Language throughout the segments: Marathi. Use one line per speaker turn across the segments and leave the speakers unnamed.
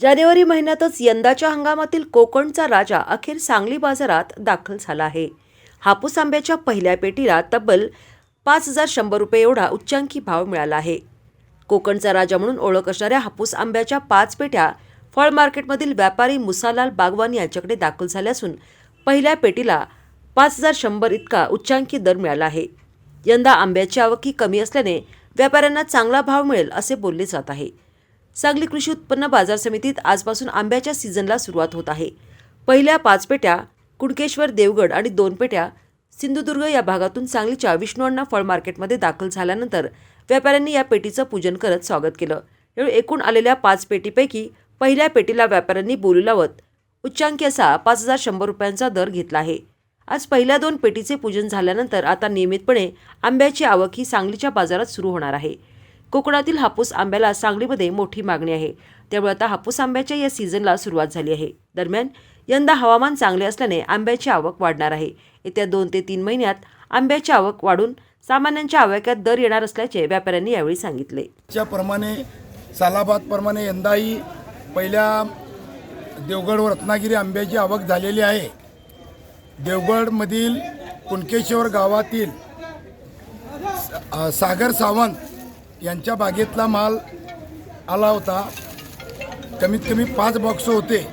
जानेवारी महिन्यातच यंदाच्या हंगामातील कोकणचा राजा अखेर सांगली बाजारात दाखल झाला आहे. हापूस आंब्याच्या पहिल्या पेटीला तब्बल पाच हजार शंभर रुपये एवढा उच्चांकी भाव मिळाला आहे. कोकणचा राजा म्हणून ओळख असणाऱ्या हापूस आंब्याच्या पाच पेट्या फळ मार्केटमधील व्यापारी मुसालाल बागवान यांच्याकडे दाखल झाल्या असून पहिल्या पेटीला पाच हजार शंभर इतका उच्चांकी दर मिळाला आहे. यंदा आंब्याची आवक ही कमी असल्याने व्यापाऱ्यांना चांगला भाव मिळेल असे बोलले जात आहे. सांगली कृषी उत्पन्न बाजार समितीत आजपासून आंब्याच्या सीझनला सुरुवात होत आहे. पहिल्या पाच पेट्या कुणकेश्वर देवगड आणि दोन पेट्या सिंधुदुर्ग या भागातून सांगलीच्या विष्णू फळ मार्केटमध्ये दाखल झाल्यानंतर व्यापाऱ्यांनी या पेटीचं पूजन करत स्वागत केलं. यावेळी एकूण आलेल्या पाच पेटीपैकी पहिल्या पेटीला व्यापाऱ्यांनी बोलू लावत उच्चांकी असा पाच हजार शंभर रुपयांचा दर घेतला आहे. आज पहिल्या दोन पेटीचे पूजन झाल्यानंतर आता नियमितपणे आंब्याची आवक ही सांगलीच्या बाजारात सुरू होणार आहे. कोकणातील हापूस आंब्याला सांगलीमध्ये मोठी मागणी आहे. त्यामुळे आता हापूस आंब्याच्या या सीझनला सुरुवात झाली आहे. दरम्यान यंदा हवामान चांगले असल्याने आंब्याची आवक वाढणार आहे. येत्या दोन ते तीन महिन्यात आंब्याची आवक वाढून सामान्यांच्या आवाक्यात दर येणार असल्याचे व्यापाऱ्यांनी यावेळी सांगितले.
च्या प्रमाणे सालाबादप्रमाणे यंदाही पहिल्या देवगड व रत्नागिरी आंब्याची आवक झालेली आहे. देवगडमधील कुणकेश्वर गावातील सागर सावंत यांच्या बागेतला माल आला होता. कमीत कमी पाच बॉक्स होते.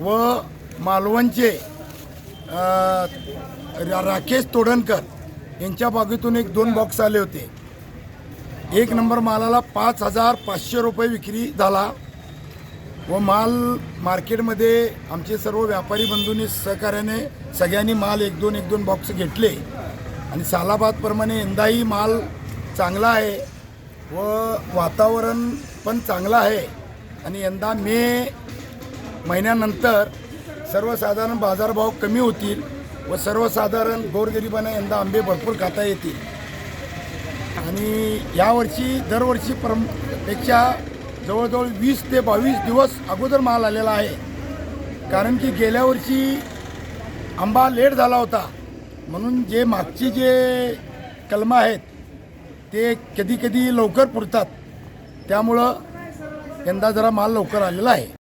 व मालवणचे रा- राकेश तोडणकर यांच्या बागेतून एक दोन बॉक्स आले होते. एक नंबर मालाला पाच हजार पाचशे रुपये विक्री झाला. व माल मार्केटमध्ये आमचे सर्व व्यापारी बंधूंनी सहकार्याने सगळ्यांनी माल एक दोन एक दोन बॉक्स घेतले. आणि सालाबादप्रमाणे यंदाही माल चांगला आहे. व वातावरण पण चांगलं आहे. आणि यंदा मे महिन्यानंतर सर्वसाधारण बाजारभाव कमी होतील व सर्वसाधारण गोरगरिबांना यंदा आंबे भरपूर खाता येतील. आणि यावर्षी दरवर्षी परमपेक्षा जवळजवळ वीस ते बावीस दिवस अगोदर माल आलेला आहे. कारण की गेल्या वर्षी आंबा लेट झाला होता. म्हणून जे मागची जे कलमं आहेत ते कधी कधी लवकर पुरतात. त्यामुळं यंदा जरा माल लवकर आलेला आहे.